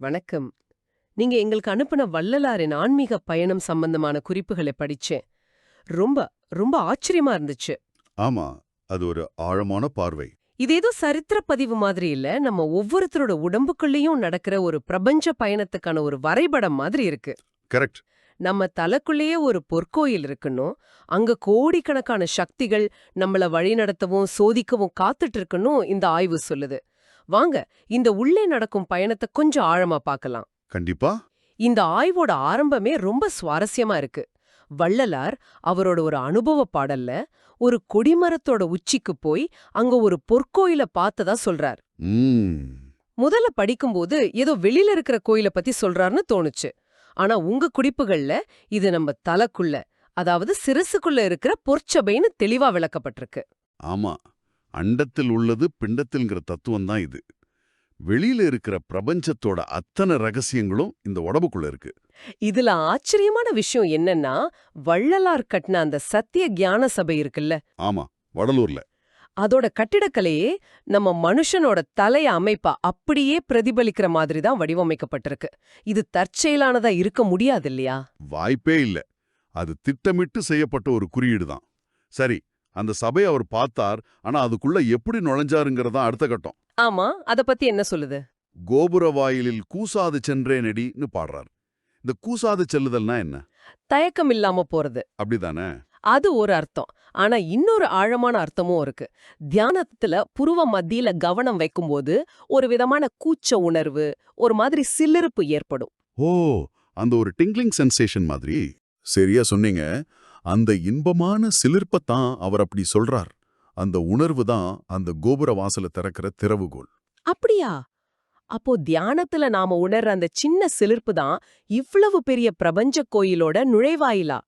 வணக்கம். நீங்க எங்களுக்கு அனுப்பின வள்ளலாரின் ஆன்மீக பயணம் சம்பந்தமான குறிப்புகளை படிச்சேன். ரொம்ப ரொம்ப ஆச்சரியமா இருந்துச்சு. ஆமா அது ஒரு ஆழமான பார்வை. இது ஏதோ சரித்திர பதிவு மாதிரி இல்ல நம்ம ஒவ்வொருத்தரோட உடம்புக்குள்ளேயும் நடக்கிற ஒரு பிரபஞ்ச பயணத்துக்கான ஒரு வரைபடம் மாதிரி இருக்கு. கரெக்ட். நம்ம தலைக்குள்ளேயே ஒரு பொற்கோயில் இருக்கணும் அங்க கோடிக்கணக்கான சக்திகள் நம்மள வழிநடத்தவும் சோதிக்கவும் காத்துட்டு இருக்கணும் இந்த ஆய்வு சொல்லுது. வாங்க இந்த உள்ளே நடக்கும் பயணத்தை கொஞ்சம் ஆழமா பார்க்கலாம். கண்டிப்பா. இந்த ஆய்வோட ஆரம்பமே ரொம்ப சுவாரஸ்யமா இருக்கு. வள்ளலார் அவரோட ஒரு அனுபவ பாடல்ல ஒரு கொடிமரத்தோட உச்சிக்கு போய் அங்க ஒரு பொற்கோயில பார்த்ததா சொல்றார். முதல்ல படிக்கும்போது ஏதோ வெளியில இருக்கிற கோயில பத்தி சொல்றாருன்னு தோணுச்சு. ஆனா உங்க குறிப்புகள்ல இது நம்ம தலைக்குள்ள அதாவது சிரசுக்குள்ள இருக்கிற பொற்சபைன்னு தெளிவா விளக்கப்பட்டிருக்கு. ஆமா. அண்டத்தில் உள்ளது பிண்டத்தில்ங்கிற தத்துவம் தான் இது. வெளியில இருக்கிற பிரபஞ்சத்தோட அத்தனை ரகசியங்களும் இந்த உடம்புக்குள்ள இருக்கு. இதுல ஆச்சரியமான விஷயம் என்னன்னா வள்ளலார் கட்டின அந்த சத்திய ஞான சபை இருக்குல்ல? ஆமா வடலூர்ல. அதோட கட்டிடக்கலையே நம்ம மனுஷனோட தலைய அமைப்பா அப்படியே பிரதிபலிக்கிற மாதிரி தான் வடிவமைக்கப்பட்டிருக்கு. இது தற்செயலானதா இருக்க முடியாது இல்லையா? வாய்ப்பே இல்ல. அது திட்டமிட்டு செய்யப்பட்ட ஒரு குறியீடு தான் சரி அந்த சபையை அவர் பார்த்தார். ஆனா அதுக்குள்ள எப்படி நுழைஞ்சாருங்கிறதா அடுத்த கட்டம். ஆமா அத பத்தி என்ன சொல்லுது? கோபுர வாயிலில் கூசாது சென்றேனடின்னு பாடுறார். இந்த கூசாது செல்லுதல்னா என்ன? தயக்கம் இல்லாம போறது. அப்படிதானே? அது ஒரு அர்த்தம். ஆனா இன்னொரு ஆழமான அர்த்தமும் இருக்கு. தியானத்துல புருவ மத்தியில கவனம் வைக்கும்போது ஒரு விதமான கூச்ச உணர்வு ஒரு மாதிரி சிலிருப்பு ஏற்படும். ஓ அந்த ஒரு டிங்க்லிங் சென்சேஷன் மாதிரி. சரியா சொன்னீங்க. அந்த இன்பமான சிலிர்ப்பத்தான் அவர் அப்படி சொல்றார். அந்த உணர்வு தான் அந்த கோபுர வாசல திறக்கிற திறவுகோல் அப்படியா? அப்போ தியானத்துல நாம உணர்ற அந்த சின்ன சிலிர்ப்பு தான் இவ்வளவு பெரிய பிரபஞ்ச கோயிலோட நுழைவாயிலா?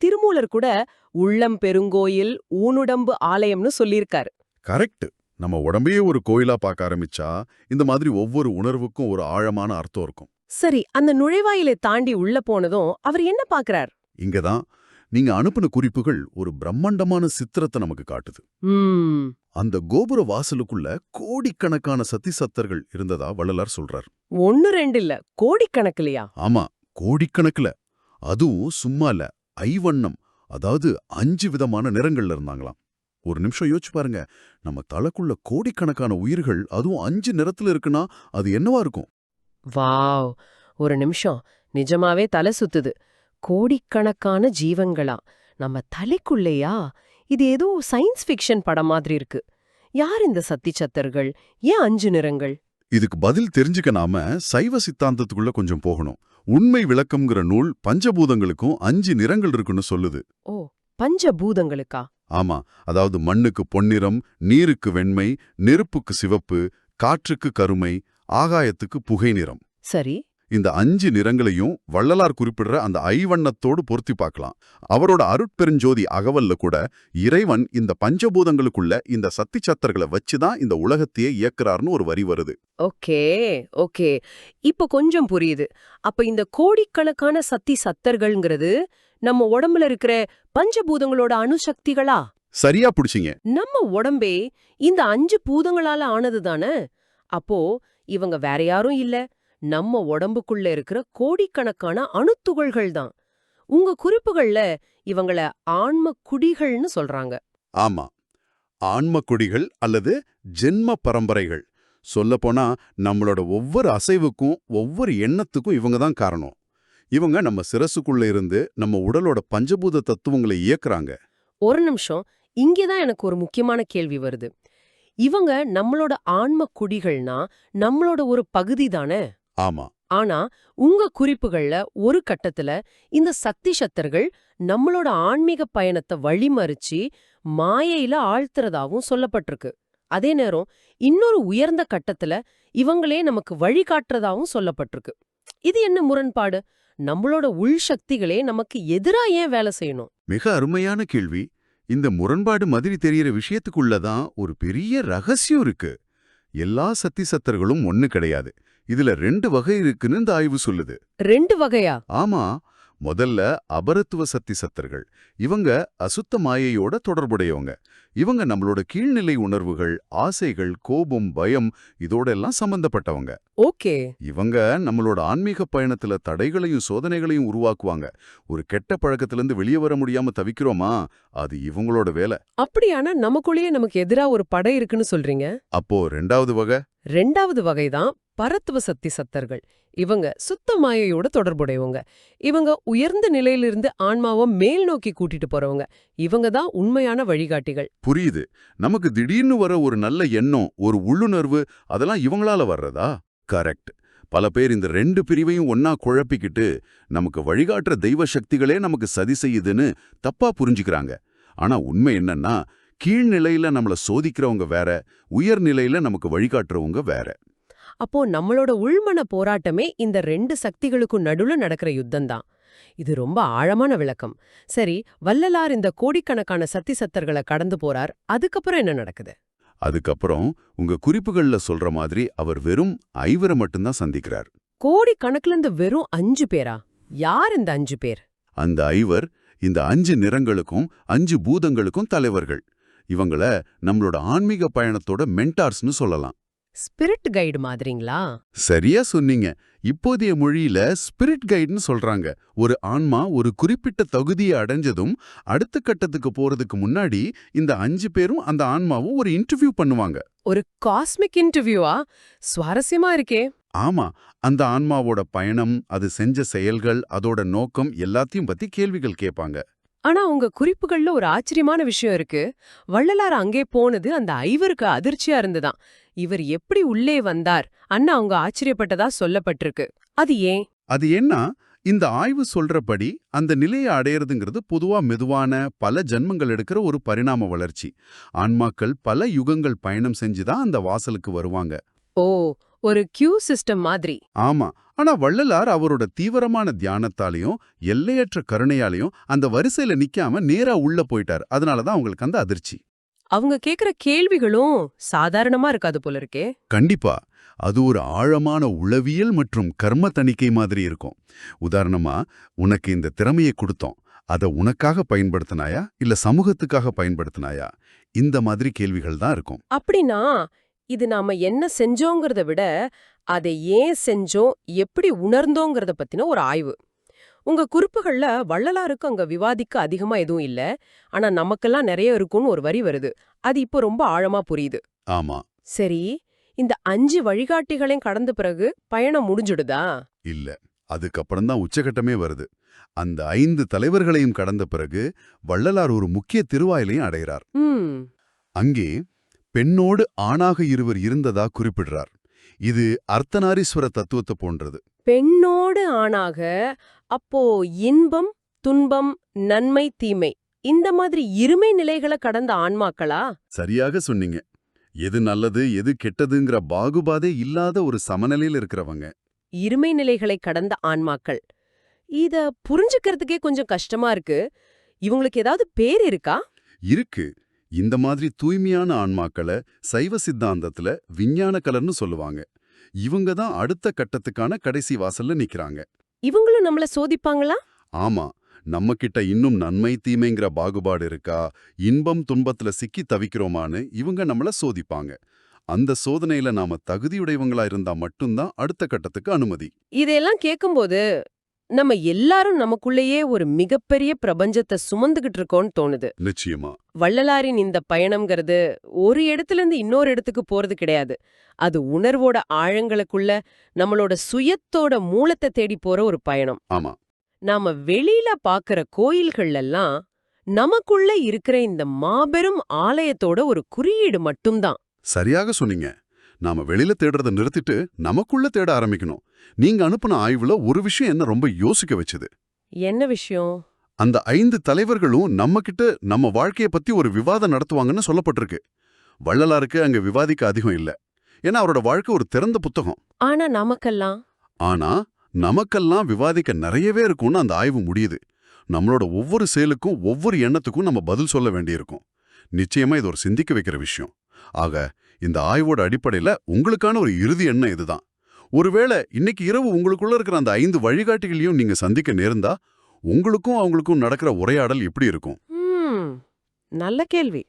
திருமூலர் கூட உள்ளம் பெருங்கோயில் ஊனுடம்பு ஆலயம்னு சொல்லியிருக்காரு. கரெக்ட். நம்ம உடம்பையே ஒரு கோயிலா பார்க்க ஆரம்பிச்சா இந்த மாதிரி ஒவ்வொரு உணர்வுக்கும் ஒரு ஆழமான அர்த்தம் இருக்கும். சரி அந்த நுழைவாயிலை தாண்டி உள்ள போனதும் அவர் என்ன பாக்குறார் இங்கதான் நீங்க அனுப்பின குறிப்புகள் ஒரு பிரம்மாண்டமான சித்திரத்தை நமக்கு காட்டுது. அந்த கோபுர வாசலுக்குள்ள கோடிக்கணக்கான சத்தி சத்தர்கள் இருந்ததா வள்ளலார் சொல்றார். ஒன்னு ரெண்டு இல்ல கோடிக்கணக்கிலையா? ஆமா கோடிக்கணக்குல. அதுவும் சும்மா இல்ல ஐவண்ணம் அதாவது அஞ்சு விதமான நிறங்கள்ல இருந்தாங்களாம். ஒரு நிமிஷம் யோசிச்சு பாருங்க நம்ம தலைக்குள்ள கோடிக்கணக்கான உயிர்கள் அதுவும் அஞ்சு நிறத்துல இருக்குன்னா அது என்னவா இருக்கும்? வாவ் ஒரு நிமிஷம் நிஜமாவே தலை சுத்துது. கோடிக்கணக்கான ஜீவன்களா நம்ம தலைக்குள்ளேயா? இது ஏதோ சயின்ஸ் ஃபிக்ஷன் படம் மாதிரி இருக்கு. யார் இந்த சத்திச்சத்தர்கள் ஏன் அஞ்சு நிறங்கள்? இதுக்கு பதில் தெரிஞ்சுக்க நாம சைவ சித்தாந்தத்துக்குள்ள கொஞ்சம் போகணும். உண்மை விளக்கம்ங்கிற நூல் பஞ்சபூதங்களுக்கும் அஞ்சு நிறங்கள் இருக்குன்னு சொல்லுது. ஓ பஞ்சபூதங்களுக்கா? ஆமா அதாவது மண்ணுக்கு பொன்னிறம் நீருக்கு வெண்மை நெருப்புக்கு சிவப்பு காற்றுக்கு கருமை ஆகாயத்துக்கு புகை நிறம் சரி. இந்த அஞ்சு நிறங்களையும் வள்ளலார் குறிப்பிடுற அந்த ஐவண்ணத்தோடு பொருத்தி பார்க்கலாம். அவரோட அருட்பெருஞ்சோதி அகவல்ல கூட இறைவன் இந்த பஞ்சபூதங்களுக்குள்ள இந்த சத்தி சத்தர்களை வச்சுதான் இந்த உலகத்தையே இயக்குறார்னு ஒரு வரி வருது. Okay okay. இப்போ கொஞ்சம் புரியுது. அப்ப இந்த கோடிக்கணக்கான சத்தி சத்தர்கள்ங்கிறது நம்ம உடம்புல இருக்கிற பஞ்சபூதங்களோட அணுசக்திகளா? சரியா பிடிச்சிங்க. நம்ம உடம்பே இந்த அஞ்சு பூதங்களால ஆனது தானே? அப்போ இவங்க வேற யாரும் இல்ல. நம்ம உடம்புக்குள்ள இருக்கிற கோடிக்கணக்கான அணுத்துகள்கள் தான். உங்க குறிப்புகள்ல இவங்கள ஆன்ம குடிகள்னு சொல்றாங்க. ஆமா. ஆன்ம கொடிகள் அல்லது ஜென்ம பரம்பரைகள் சொல்லப்போனா நம்மளோட ஒவ்வொரு அசைவுக்கும் ஒவ்வொரு எண்ணத்துக்கும் இவங்க தான் காரணம். இவங்க நம்ம சிரசுக்குள்ள இருந்து நம்ம உடலோட பஞ்சபூத தத்துவங்களை இயக்குறாங்க. ஒரு நிமிஷம். இங்கேதான் எனக்கு ஒரு முக்கியமான கேள்வி வருது. இவங்க நம்மளோட ஆன்ம குடிகள்னா நம்மளோட ஒரு பகுதி தானே? ஆமா. ஆனா உங்க குறிப்புகள்ல ஒரு கட்டத்துல இந்த சக்தி சத்தர்கள் நம்மளோட ஆன்மீக பயணத்தை வழிமறிச்சு மாயையில ஆழ்த்துறதாவும் சொல்லப்பட்டிருக்கு. அதே நேரம் இன்னொரு உயர்ந்த கட்டத்துல இவங்களே நமக்கு வழிகாட்டுறதாவும் சொல்லப்பட்டிருக்கு. இது என்ன முரண்பாடு? நம்மளோட உள் சக்திகளே நமக்கு எதிரா ஏன் வேலை செய்யணும்? மிக அருமையான கேள்வி. இந்த முரண்பாடு மாதிரி தெரியற விஷயத்துக்குள்ளதான் ஒரு பெரிய ரகசியம் இருக்கு. எல்லா சத்தி சத்தர்களும் ஒண்ணு கிடையாது. இதுல ரெண்டு வகை இருக்குன்னு இந்த ஆய்வு சொல்லுது. ரெண்டு வகையா? ஆமா முதல்ல அபரத்துவ சக்தி சத்தர்கள். இவங்க அசுத்த மாயையோட தொடர்புடையவங்க. இவங்க நம்மளோட கீழ்நிலை உணர்வுகள் ஆசைகள் கோபம் பயம் இதோட எல்லாம் சம்பந்தப்பட்டவங்க. ஓகே. இவங்க நம்மளோட ஆன்மீக பயணத்துல தடைகளையும் சோதனைகளையும் உருவாக்குவாங்க. ஒரு கெட்ட பழக்கத்திலிருந்து வெளியே வர முடியாம தவிக்கிறோமா? அது இவங்களோட வேலை. அப்படியானா நமக்குள்ளேயே நமக்கு எதிரா ஒரு படை இருக்குன்னு சொல்றீங்க? அப்போ ரெண்டாவது வகை? ரெண்டாவது வகைதான் பரத்துவ சக்தி சத்தர்கள். இவங்க சுத்த மாயையோட தொடர்புடையவங்க. இவங்க உயர்ந்த நிலையிலிருந்து ஆன்மாவை மேல் நோக்கி கூட்டிட்டு போறவங்க. இவங்க தான் உண்மையான வழிகாட்டிகள். புரியுது. நமக்கு திடீர்னு வர ஒரு நல்ல எண்ணம் ஒரு உள்ளுணர்வு அதெல்லாம் இவங்களால வர்றதா? கரெக்ட். பல பேர் இந்த ரெண்டு பிரிவையும் ஒன்னா குழப்பிக்கிட்டு நமக்கு வழிகாட்டுற தெய்வ சக்திகளே நமக்கு சதி செய்யுதுன்னு தப்பா புரிஞ்சுக்கிறாங்க. ஆனா உண்மை என்னன்னா கீழ்நிலையில நம்மள சோதிக்கிறவங்க வேற உயர்நிலையில நமக்கு வழிகாட்டுறவங்க வேற. அப்போ நம்மளோட உள்மன போராட்டமே இந்த ரெண்டு சக்திகளுக்கும் நடுவுல நடக்கிற யுத்தம் தான் இது ரொம்ப ஆழமான விளக்கம். சரி வள்ளலார் இந்த கோடிக்கணக்கான சக்தி சத்தர்களை கடந்து போறார். அதுக்கப்புறம் என்ன நடக்குது? அதுக்கப்புறம் உங்க குறிப்புகள்ல சொல்ற மாதிரி அவர் வெறும் ஐவரை மட்டும்தான் சந்திக்கிறார். கோடிக்கணக்குல இருந்து வெறும் அஞ்சு பேரா? யார் இந்த அஞ்சு பேர்? அந்த ஐவர் இந்த அஞ்சு நிறங்களுக்கும் அஞ்சு பூதங்களுக்கும் தலைவர்கள். இவங்கள நம்மளோட ஆன்மீக பயணத்தோட மென்டார்ஸ்னு சொல்லலாம். ஸ்பிரிட் கைடு மாதிரிங்களா? சரியா சொன்னீங்க. இப்போதைய மொழியில ஸ்பிரிட் கைடுன்னு சொல்றாங்க. ஒரு ஆன்மா ஒரு குறிப்பிட்ட தகுதியை அடைஞ்சதும் அடுத்த கட்டத்துக்கு போறதுக்கு முன்னாடி இந்த அஞ்சு பேரும் அந்த ஆன்மாவும் ஒரு இன்டர்வியூ பண்ணுவாங்க. ஒரு காஸ்மிக் இன்டர்வியூவா? சுவாரஸ்யமா இருக்கே. ஆமா. அந்த ஆன்மாவோட பயணம் அது செஞ்ச செயல்கள் அதோட நோக்கம் எல்லாத்தையும் பத்தி கேள்விகள் கேட்பாங்க. ஆனா உங்க குறிப்புகள்ல ஒரு ஆச்சரியமான விஷயம் இருக்கு. வள்ளலார் அங்கே போனது அந்த ஐவருக்கு அதிர்ச்சியா இருந்துதான். இவர் எப்படி உள்ளே வந்தார்? அண்ணா அவங்க ஆச்சரியப்பட்டதா சொல்லப்பட்டிருக்கு. அது ஏன்? அது என்ன இந்த ஆய்வு சொல்றபடி அந்த நிலையை அடையறதுங்கிறது பொதுவா மெதுவான பல ஜன்மங்கள் எடுக்கிற ஒரு பரிணாம வளர்ச்சி. ஆன்மாக்கள் பல யுகங்கள் பயணம் செஞ்சுதான் அந்த வாசலுக்கு வருவாங்க. ஓ ஒரு கியூ சிஸ்டம் மாதிரி. ஆமா. ஆனா வள்ளலார் அவரோட தீவிரமான தியானத்தாலையும் எல்லையற்ற கருணையாலையும் அந்த வரிசையில நிக்காம நேரா உள்ள போயிட்டார். அதனாலதான் அவங்களுக்கு அந்த அதிர்ச்சி. அவங்க கேக்குற கேள்விகளும் சாதாரணமா இருக்காது போல இருக்கே. கண்டிப்பா. அது ஒரு ஆழமான உளவியல் மற்றும் கர்ம தணிக்கை மாதிரி இருக்கும். உதாரணமா உனக்கு இந்த திறமையை கொடுத்தோம். அதை உனக்காக பயன்படுத்தினாயா? இல்ல சமூகத்துக்காக பயன்படுத்தினாயா? இந்த மாதிரி கேள்விகள் தான் இருக்கும். அப்படின்னா இது நாம என்ன செஞ்சோங்கிறத விட அதை ஏன் செஞ்சோம் எப்படி உணர்ந்தோங்கிறத பத்தின ஒரு ஆய்வு. உங்க குறிப்புகள்ல வள்ளலாருக்கு அங்க விவாதிக்க அதிகமா எதுவும் இல்ல ஆனா நமக்கெல்லாம் நிறைய இருக்கும்னு ஒரு வரி வருது. அது இப்போ ரொம்ப ஆழமா புரியுது. ஆமா. சரி இந்த அஞ்சு வழிகாட்டிகளையும் கடந்த பிறகு பயணம் முடிஞ்சுடுதா? இல்ல அதுக்கப்புறம் தான் உச்சகட்டமே வருது. அந்த ஐந்து தலைவர்களையும் கடந்த பிறகு வள்ளலார் ஒரு முக்கிய திருவாயிலையும் அடைகிறார். அங்கே பெண்ணோடு ஆணாக இருவர் இருந்ததா குறிப்பிடுறார். இது அர்த்தநாரீஸ்வர தத்துவத்தை போன்றது. பெண்ணோடு ஆணாக அப்போ இன்பம் துன்பம் நன்மை தீமை இந்த மாதிரி இருமை நிலைகளை கடந்த ஆன்மாக்களா? சரியாக சொன்னீங்க. எது நல்லது எது கெட்டதுங்கிற பாகுபாதே இல்லாத ஒரு சமநிலையில் இருக்கிறவங்க. இருமை நிலைகளை கடந்த ஆன்மாக்கள். இத புரிஞ்சுக்கிறதுக்கே கொஞ்சம் கஷ்டமா இருக்கு. இவங்களுக்கு ஏதாவது பேர் இருக்கா? இருக்கு. இந்த மாதிரி தூய்மையான ஆன்மாக்களை சைவ சித்தாந்தத்துல விஞ்ஞான கலர்னு சொல்லுவாங்க. இவங்க தான் அடுத்த கட்டத்துக்கான கடைசி வாசல்ல நிக்கிறாங்க. இவங்களும் நம்மள சோதிப்பாங்களா? ஆமா. நம்ம கிட்ட இன்னும் நன்மை தீமைங்கிற பாகுபாடு இருக்கா? இன்பம் துன்பத்துல சிக்கி தவிக்கிறோமான்னு இவங்க நம்மள சோதிப்பாங்க. அந்த சோதனையில நாம தகுதியுடையவங்களா இருந்தா மட்டும்தான் அடுத்த கட்டத்துக்கு அனுமதி. இதையெல்லாம் கேட்கும்போது நம்ம எல்லாரும் நமக்குள்ளேயே ஒரு மிகப்பெரிய பிரபஞ்சத்தை சுமந்துகிட்டு இருக்கோம்னு தோணுது. நிச்சயமா. வள்ளலாரின் இந்த பயணம்ங்கிறது ஒரு இடத்துல இருந்து இன்னொரு இடத்துக்கு போறது கிடையாது. அது உணர்வோட ஆழங்களுக்குள்ள நம்மளோட சுயத்தோட மூலத்தை தேடி போற ஒரு பயணம். ஆமா. நாம வெளியில பாக்குற கோயில்கள் எல்லாம் நமக்குள்ள இருக்கிற இந்த மாபெரும் ஆலயத்தோட ஒரு குறியீடு மட்டும்தான். சரியாக சொன்னீங்க. நாம வெளியில தேடுறத நிறுத்திட்டு நமக்குள்ள தேட ஆரம்பிக்கணும். நீங்க அனுப்புன ஆய்வுல ஒரு விஷயம் என்ன ரொம்ப யோசிக்க வச்சது? என்ன விஷயம்? அந்த ஐந்து தலைவர்களும் நம்ம கிட்ட நம்ம வாழ்க்கைய பத்தி ஒரு விவாதம் நடத்துவாங்கன்னு சொல்லப்பட்டிருக்கு. வள்ளலாருக்கு அங்க விவாதிக்க அதிகம் இல்ல. ஏன்னா அவரோட வாழ்க்கை ஒரு திறந்த புத்தகம். ஆனா நமக்கெல்லாம்? ஆனா நமக்கெல்லாம் விவாதிக்க நிறையவே இருக்கும்னு அந்த ஆய்வு முடியுது. நம்மளோட ஒவ்வொரு செயலுக்கும் ஒவ்வொரு எண்ணத்துக்கும் நம்ம பதில் சொல்ல வேண்டியிருக்கும். நிச்சயமா இது ஒரு சிந்திக்க வைக்கிற விஷயம். ஆக இந்த ஆய்வோட அடிப்படையில உங்களுக்கான ஒரு இறுதி எண்ணம் இதுதான். ஒருவேளை இன்னைக்கு இரவு உங்களுக்குள்ள இருக்கிற அந்த ஐந்து வழிகாட்டிகளையும் நீங்க சந்திக்க நேர்ந்தா உங்களுக்கும் அவங்களுக்கும் நடக்கிற உரையாடல் எப்படி இருக்கும்? நல்ல கேள்வி.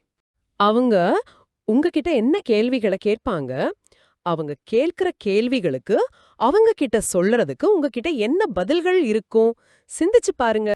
அவங்க உங்ககிட்ட என்ன கேள்விகளை கேட்பாங்க? அவங்க கேட்கிற கேள்விகளுக்கு அவங்க கிட்ட சொல்றதுக்கு உங்ககிட்ட என்ன பதில்கள் இருக்கும்? சிந்திச்சு பாருங்க.